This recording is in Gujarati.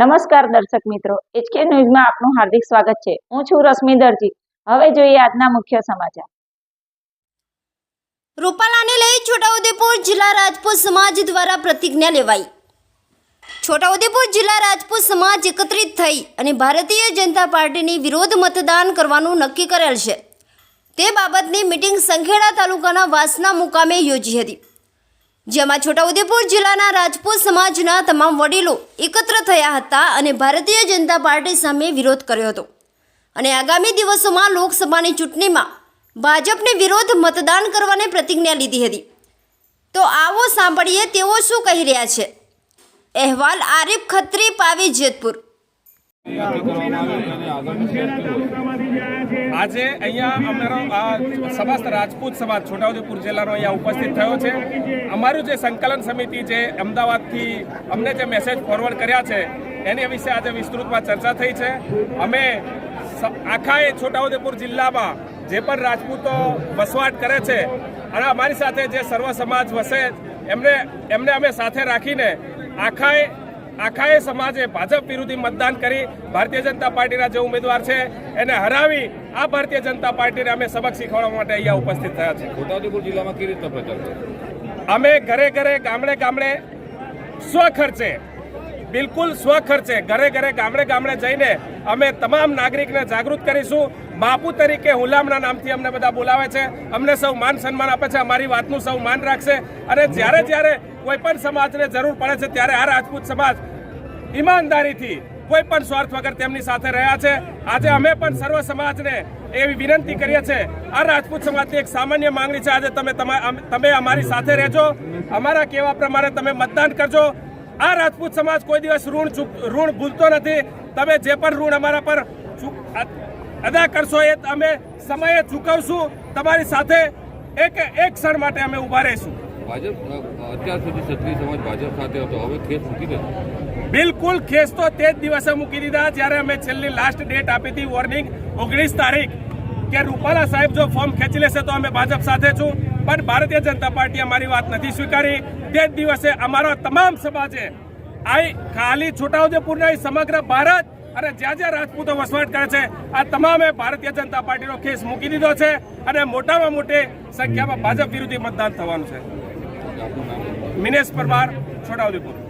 નમસ્કાર દર્શક મિત્રો એચકે ન્યૂઝમાં આપનું હાર્દિક સ્વાગત છે. હું છું રશ્મિ દરજી. હવે જોઈએ આજના મુખ્ય સમાચાર. રૂપાલાને લઈ છોટાઉદેપુર જિલ્લા રાજપૂત સમાજ દ્વારા પ્રતિજ્ઞા લેવાઈ. છોટાઉદેપુર જિલ્લા રાજપૂત સમાજ એકત્રિત થઈ અને ભારતીય જનતા પાર્ટીની વિરોધ મતદાન કરવાનું નક્કી કરેલ છે. તે બાબતની મિટિંગ સંખેડા તાલુકાના વાસના મુકામે યોજી હતી. જેમાં છોટાઉદેપુર જિલ્લાના રાજપૂત સમાજના તમામ વડીલો એકત્ર થયા હતા અને ભારતીય જનતા પાર્ટી સામે વિરોધ કર્યો હતો. અને આગામી દિવસોમાં લોકસભાની ચૂંટણીમાં ભાજપને વિરોધ મતદાન કરવાની પ્રતિજ્ઞા લીધી હતી. તો આવો સાંભળીએ તેઓ શું કહી રહ્યા છે. અહેવાલ આરિફ ખત્રી, પાવી જેતપુર. આજે અહીંયા અમારો આ સમસ્ત રાજપૂત સમાજ છોટાઉદેપુર જિલ્લાનો અહીંયા ઉપસ્થિત થયો છે. અમારું જે સંકલન સમિતિ જે અમદાવાદથી અમને જે મેસેજ ફોરવર્ડ કર્યા છે, એની વિશે આજે વિસ્તૃતમાં ચર્ચા થઈ છે. અમે આખા એ છોટાઉદેપુર જિલ્લામાં જે પણ રાજપૂતો વસવાટ કરે છે, અને અમારી સાથે જે સર્વ સમાજ વસે, એમને એમને અમે સાથે રાખીને આખાએ આખાએ સમાજે ભાજપ વિરોધી મતદાન કરી ભારતીય જનતા પાર્ટીના જે ઉમેદવાર છે એને હરાવી આ ભારતીય જનતા પાર્ટીને અમે સબક શીખવાડવા માટે અહીંયા ઉપસ્થિત થયા છે છોટાઉદેપુર જિલ્લામાં કેવી રીતના પ્રચાર અમે ઘરે ઘરે ગામડે ગામડે સ્વખર્ચે બિલકુલ સ્વખર્ચે ઘરે ઘરે ગામડે ગામડે જઈને અમે તમામ નાગરિકને જાગૃત કરીશું. બાપુ તરીકે હુલામના નામથી અમને બધા બોલાવે છે. અમને સૌ માન સન્માન આપે છે. અમારી વાતનું સૌ માન રાખશે. અને જ્યારે જ્યારે કોઈ પણ સમાજને જરૂર પડે છે ત્યારે આ રાજપૂત સમાજ ઈમાનદારીથી કોઈ પણ સ્વાર્થ વગર તેમની સાથે રહ્યા છે. આજે અમે પણ સર્વ સમાજને એવી વિનંતી કરીએ છીએ. આ રાજપૂત સમાજની એક સામાન્ય માંગણી છે. આજે તમે તમા- અમારી સાથે રહેજો. અમારા કહેવા પ્રમાણે તમે મતદાન કરજો. આ રાજપૂત સમાજ કોઈ દિવસ ઋણ ઋણ ભૂલતો નથી. તમે જે પણ ઋણ અમારા પર અદા કરશો એ અમે સમયે ચૂકવશું. તમારી સાથે એક એક ક્ષણ માટે અમે ઊભા રહીશું. ભાજપ અત્યાર સુધી ક્ષત્રિય સમાજ ભાજપ સાથે હતો. હવે ખેત મૂકી દે. બિલકુલ કેસ તો તે જ દિવસે મૂકી દીધા, જ્યારે અમે છેલ્લી લાસ્ટ ડેટ આપી હતી વોર્નિંગ ઓગણીસ તારીખ, કે રૂપાલા સાહેબ જો ફોર્મ ખેંચી લેશે તો અમે ભાજપ સાથે છું. પણ ભારતીય જનતા પાર્ટી અમારી વાત નથી સ્વીકારી. તે જ દિવસે અમારો તમામ સમાજે આ ખાલી છોટાઉદેપુરના સમગ્ર ભારત અને જ્યાં જ્યાં રાજપૂતો વસવાટ કરે છે, આ તમામે ભારતીય જનતા પાર્ટીનો કેસ મૂકી દીધો છે અને મોટામાં મોટી સંખ્યામાં ભાજપ વિરોધી મતદાન થવાનું છે. મિનેશ પરમાર છોટાઉદેપુર